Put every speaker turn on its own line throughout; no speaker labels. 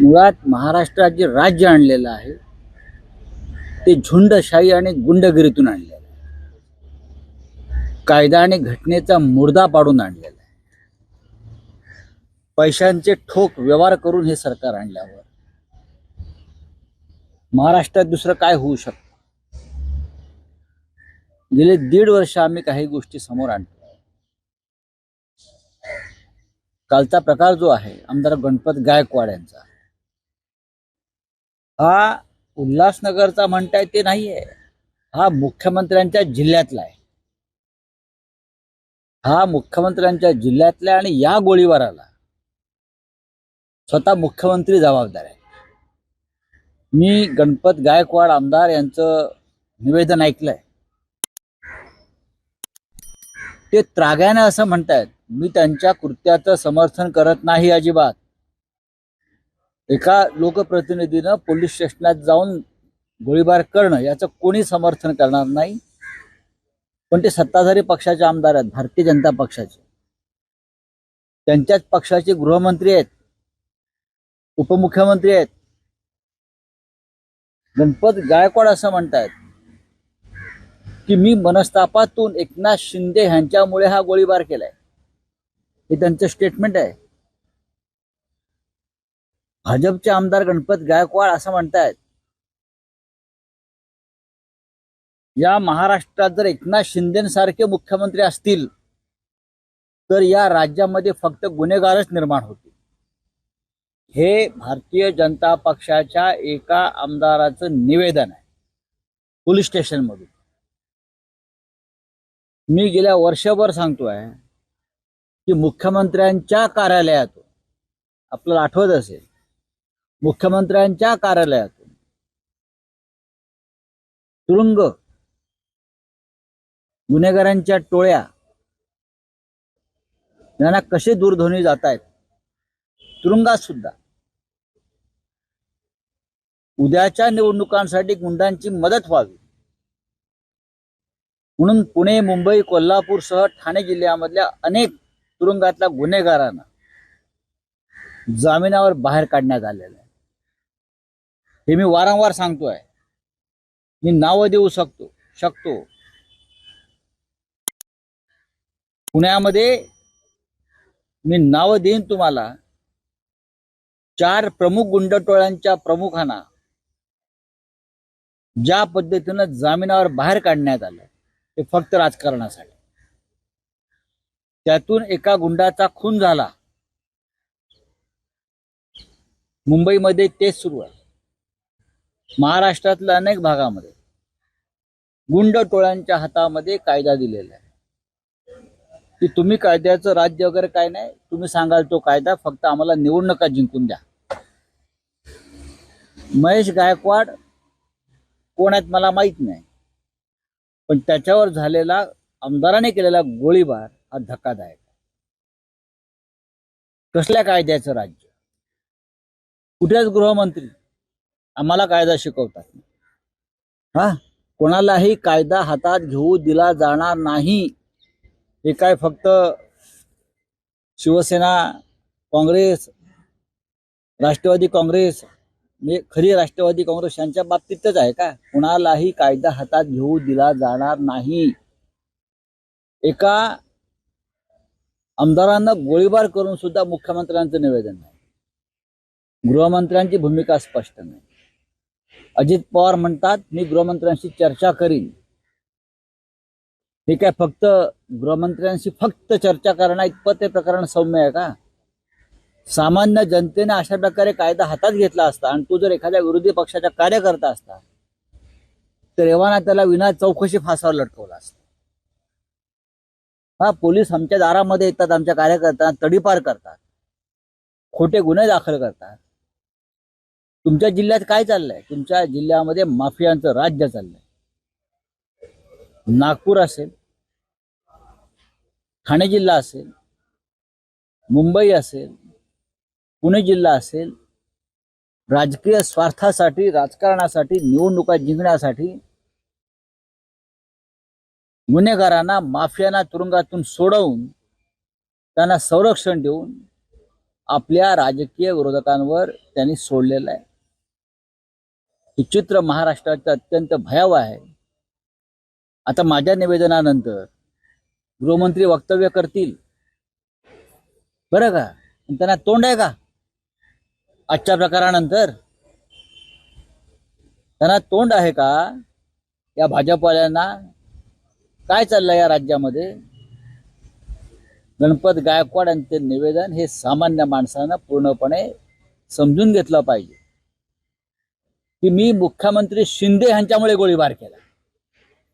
मुळात महाराष्ट्रात जे राज्य आणलेलं आहे. ते झुंडशाही आणि गुंडगिरीतून आणलेलं आहे. कायदा आणि घटनेचा मुर्दा पाडून आणलेला आहे. पैशांचे ठोक व्यवहार करून हे सरकार आणल्यावर महाराष्ट्रात दुसरं काय होऊ शकतं? गेले दीड वर्ष आम्ही काही गोष्टी समोर आणतो. कालचा प्रकार जो आहे आमदार गणपत गायकवाड यांचा हा उल्हासनगरचा म्हणताय ते नाहीये. हा मुख्यमंत्र्यांच्या जिल्ह्यातला आहे. हा मुख्यमंत्र्यांच्या जिल्ह्यातला आहे आणि या गोळीबाराला स्वतः मुख्यमंत्री जबाबदार आहे. मी गणपत गायकवाड आमदार यांचं निवेदन ऐकलंय. ते त्राग्यानं असं म्हणतायत मी त्यांच्या कृत्याचं समर्थन करत नाही अजिबात. एका लोकप्रतिनिधीनं पोलीस स्टेशनात जाऊन गोळीबार करणं याचं कोणी समर्थन करणार नाही. पण ते सत्ताधारी पक्षाचे आमदार आहेत भारतीय जनता पक्षाचे. त्यांच्याच पक्षाचे गृहमंत्री आहेत उपमुख्यमंत्री आहेत. गणपत गायकवाड असं म्हणतायत की मी मनस्तापातून एकनाथ शिंदे ह्यांच्यामुळे हा गोळीबार केलाय. हे त्यांचं स्टेटमेंट आहे. भाजपचे आमदार गणपत गायकवाड असं म्हणतायत. या महाराष्ट्रात जर एकनाथ शिंदेसारखे मुख्यमंत्री असतील तर या राज्यामध्ये फक्त गुन्हेगारच निर्माण होतील. हे भारतीय जनता पक्षाच्या एका आमदाराचं निवेदन आहे पोलीस स्टेशनमधून. मी गेल्या वर्षभर सांगतोय की मुख्यमंत्र्यांच्या कार्यालयातून आपल्याला आठवत असेल मुख्यमंत्र्यांच्या कार्यालयातून. तुरुंग. गुन्हेगारांच्या टोळ्या. यांना कसे दूरध्वनी जात आहेत तुरुंगात सुद्धा उद्याच्या निवडणुकांसाठी गुंडांची मदत व्हावी. म्हणून पुणे मुंबई कोल्हापूरसह ठाणे जिल्ह्यामधल्या अनेक तुरुंगातल्या गुन्हेगारांना जामिनावर बाहेर काढण्यात आलेलं आहे. हे मी वारंवार सांगतोय. मी नावं देऊ शकतो शकतो. पुण्यामध्ये मी नावं देईन तुम्हाला. चार प्रमुख गुंडटोळ्यांच्या प्रमुखांना ज्या पद्धतीनं जामिनावर बाहेर काढण्यात आलं ते फक्त राजकारणासाठी. त्यातून एका गुंडाचा खून झाला. मुंबईमध्ये तेच सुरू आहे. महाराष्ट्रातल्या अनेक भागामध्ये गुंड टोळ्यांच्या हातामध्ये कायदा दिलेला आहे. की तुम्ही कायद्याचं राज्य वगैरे काय नाही तुम्ही सांगाल तो कायदा फक्त आम्हाला निवडणुका जिंकून द्या. महेश गायकवाड कोण आहेत मला माहीत नाही पण त्याच्यावर झालेला आमदाराने केलेला गोळीबार हा धक्कादायक कसल्या कायद्याचं राज्य? कुठेच गृहमंत्री आम्हाला कायदा शिकवतात. हा? कोणालाही कायदा हातात घेऊ दिला जाणार नाही. हे काय फक्त शिवसेना काँग्रेस राष्ट्रवादी काँग्रेस म्हणजे खरी राष्ट्रवादी काँग्रेस यांच्या बाबतीतच आहे का? कुणालाही कायदा हातात घेऊ दिला जाणार नाही. एका आमदारांना गोळीबार करून सुद्धा मुख्यमंत्र्यांचं निवेदन नाही. गृहमंत्र्यांची भूमिका स्पष्ट नाही. अजित पवार म्हणतात मी गृहमंत्र्यांशी चर्चा करीन. हे काय फक्त गृहमंत्र्यांशी फक्त चर्चा करणं इतपत ते प्रकरण सौम्य आहे का? सामान्य जनतेने अशा प्रकारे कायदा हातात घेतला असता आणि तो जर एखाद्या विरोधी पक्षाचा कार्यकर्ता असता तर एव्हाना त्याला विना चौकशी फासावर लटकवला असता. हा पोलीस आमच्या दारामध्ये येतात आमच्या कार्यकर्त्यांना तडीपार करतात खोटे गुन्हे दाखल करतात. तुमच्या जिल्ह्यात काय चाललंय? तुमच्या जिल्ह्यामध्ये माफियांचं राज्य चाललंय. नागपूर असेल ठाणे जिल्हा असेल मुंबई असेल पुणे जिल्हा असेल राजकीय स्वार्थासाठी राजकारणासाठी निवडणुका जिंकण्यासाठी गुन्हेगारांना माफियांना तुरुंगातून सोडवून त्यांना संरक्षण देऊन आपल्या राजकीय विरोधकांवर त्यांनी सोडलेलं आहे. हे चित्र महाराष्ट्राचं अत्यंत भयावह आहे. आता माझ्या निवेदनानंतर गृहमंत्री वक्तव्य करतील. बरं का? त्यांना तोंड आहे का? आजच्या प्रकारानंतर? त्यांना तोंड आहे का? या भाजपवाल्यांना काय चाललंय या राज्यामध्ये? गणपत गायकवाड यांचे निवेदन हे सामान्य माणसानं पूर्णपणे समजून घेतलं पाहिजे. की मी मुख्यमंत्री शिंदे यांच्यामुळे गोळीबार केला.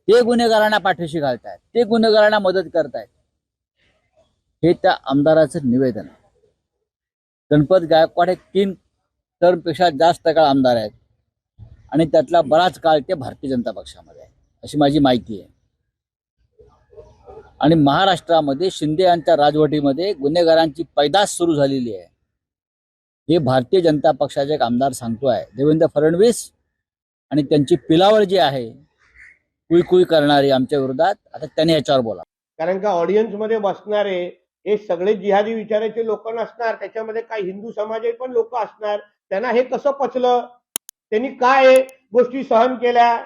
ते गुन्हेगारांना पाठीशी घालतायत ते गुन्हेगारांना मदत करतायत. हे त्या आमदाराचं निवेदन आहे. गणपत गायकवाड हे तीन टर्मपेक्षा जास्त काळ आमदार आहेत. आणि त्यातला बराच काळ ते भारतीय जनता पक्षामध्ये आहे अशी माझी माहिती आहे. आणि महाराष्ट्रामध्ये शिंदे यांच्या राजवटीमध्ये गुन्हेगारांची पैदास सुरू झालेली आहे. हे भारतीय जनता पक्षाचे एक आमदार सांगतोय देवेंद्र फडणवीस. आणि त्यांची पिलावळ जी आहे कुई कुई करणारी आमच्या विरोधात आता त्यांनी याच्यावर बोला.
कारण का ऑडियन्समध्ये बसणारे हे सगळे जिहादी विचाराचे लोक नसणार त्याच्यामध्ये काही हिंदू समाजाचे पण लोक असणार त्यांना हे कसं पचलं? त्यांनी काय गोष्टी सहन केल्या?